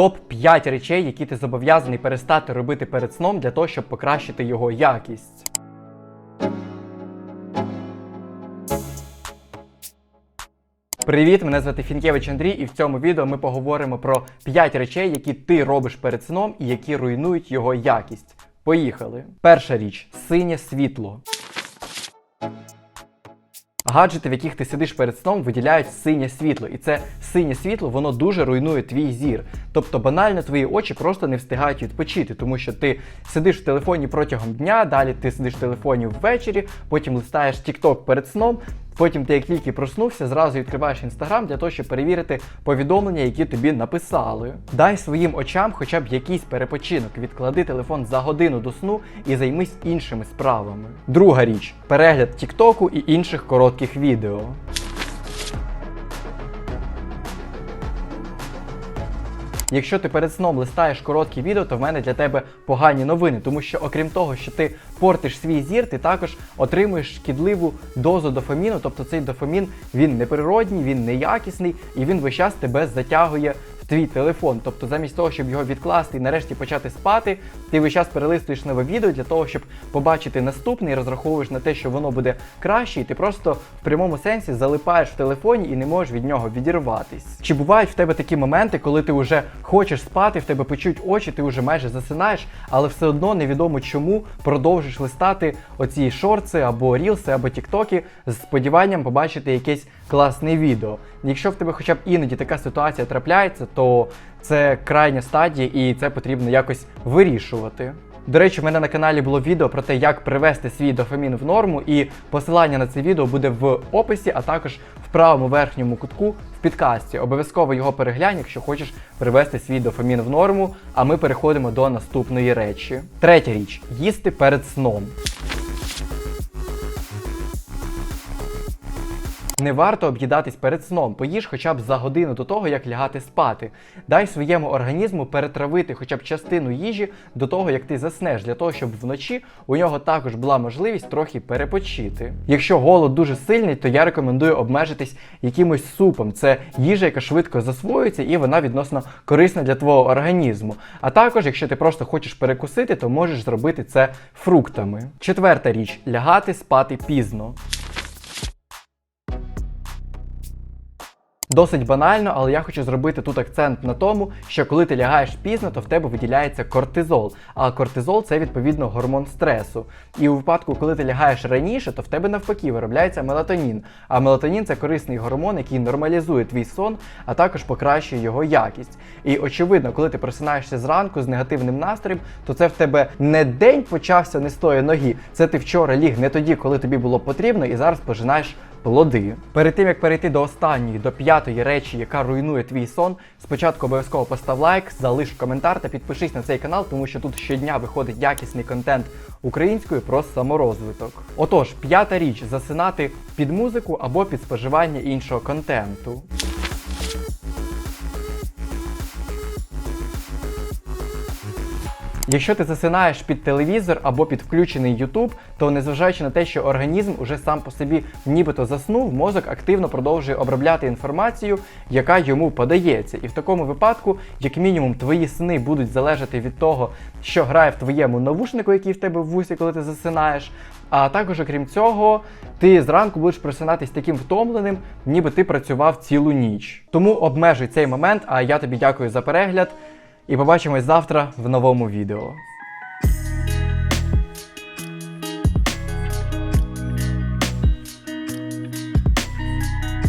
Топ 5 речей, які ти зобов'язаний перестати робити перед сном для того, щоб покращити його якість. Привіт, мене звати Фінкевич Андрій, і в цьому відео ми поговоримо про 5 речей, які ти робиш перед сном і які руйнують його якість. Поїхали. Перша річ синє світло. Гаджети, в яких ти сидиш перед сном, виділяють синє світло, і це синє світло воно дуже руйнує твій зір. Тобто банально твої очі просто не встигають відпочити, тому що ти сидиш в телефоні протягом дня, далі ти сидиш в телефоні ввечері, потім листаєш TikTok перед сном. Потім ти, як тільки проснувся, зразу відкриваєш інстаграм для того, щоб перевірити повідомлення, які тобі написали. Дай своїм очам хоча б якийсь перепочинок, відклади телефон за годину до сну і займись іншими справами. Друга річ перегляд Тіктоку і інших коротких відео. Якщо ти перед сном листаєш короткі відео, то в мене для тебе погані новини, тому що окрім того, що ти портиш свій зір, ти також отримуєш шкідливу дозу дофаміну. Тобто цей дофамін він неприродній, він неякісний і він весь час тебе затягує твій телефон. Тобто, замість того, щоб його відкласти і нарешті почати спати, ти весь час перелистуєш нове відео для того, щоб побачити наступне і розраховуєш на те, що воно буде краще, і ти просто в прямому сенсі залипаєш в телефоні і не можеш від нього відірватись. Чи бувають в тебе такі моменти, коли ти вже хочеш спати, в тебе печуть очі, ти вже майже засинаєш, але все одно невідомо чому продовжиш листати оці шорти або рілси, або тіктоки з сподіванням побачити якесь класне відео. Якщо в тебе хоча б іноді така ситуація трапляється, то це крайня стадія і це потрібно якось вирішувати. До речі, в мене на каналі було відео про те, як привести свій дофамін в норму, і посилання на це відео буде в описі, а також в правому верхньому кутку в підкасті. Обов'язково його переглянь, якщо хочеш привести свій дофамін в норму. А ми переходимо до наступної речі. Третя річ їсти перед сном. Не варто об'їдатись перед сном, поїж хоча б за годину до того, як лягати спати. Дай своєму організму перетравити хоча б частину їжі до того, як ти заснеш, для того, щоб вночі у нього також була можливість трохи перепочити. Якщо голод дуже сильний, то я рекомендую обмежитись якимось супом. Це їжа, яка швидко засвоюється і вона відносно корисна для твого організму. А також, якщо ти просто хочеш перекусити, то можеш зробити це фруктами. Четверта річ лягати спати пізно. Досить банально, але я хочу зробити тут акцент на тому, що коли ти лягаєш пізно, то в тебе виділяється кортизол. А кортизол це відповідно гормон стресу. І у випадку, коли ти лягаєш раніше, то в тебе навпаки виробляється мелатонін. А мелатонін це корисний гормон, який нормалізує твій сон, а також покращує його якість. І очевидно, коли ти просинаєшся зранку з негативним настроєм, то це в тебе не день почався не з тої ноги. Це ти вчора ліг не тоді, коли тобі було потрібно, і зараз пожинаєш плоди. Перед тим як перейти до останньої, до п'ятої речі, яка руйнує твій сон, спочатку обов'язково постав лайк, залиш коментар та підпишись на цей канал, тому що тут щодня виходить якісний контент українською про саморозвиток. Отож, п'ята річ засинати під музику або під споживання іншого контенту. Якщо ти засинаєш під телевізор або під включений YouTube, то незважаючи на те, що організм уже сам по собі нібито заснув, мозок активно продовжує обробляти інформацію, яка йому подається. І в такому випадку, як мінімум, твої сни будуть залежати від того, що грає в твоєму навушнику, який в тебе в вусі, коли ти засинаєш. А також, окрім цього, ти зранку будеш просинатись таким втомленим, ніби ти працював цілу ніч. Тому обмежуй цей момент, а я тобі дякую за перегляд. І побачимось завтра в новому відео.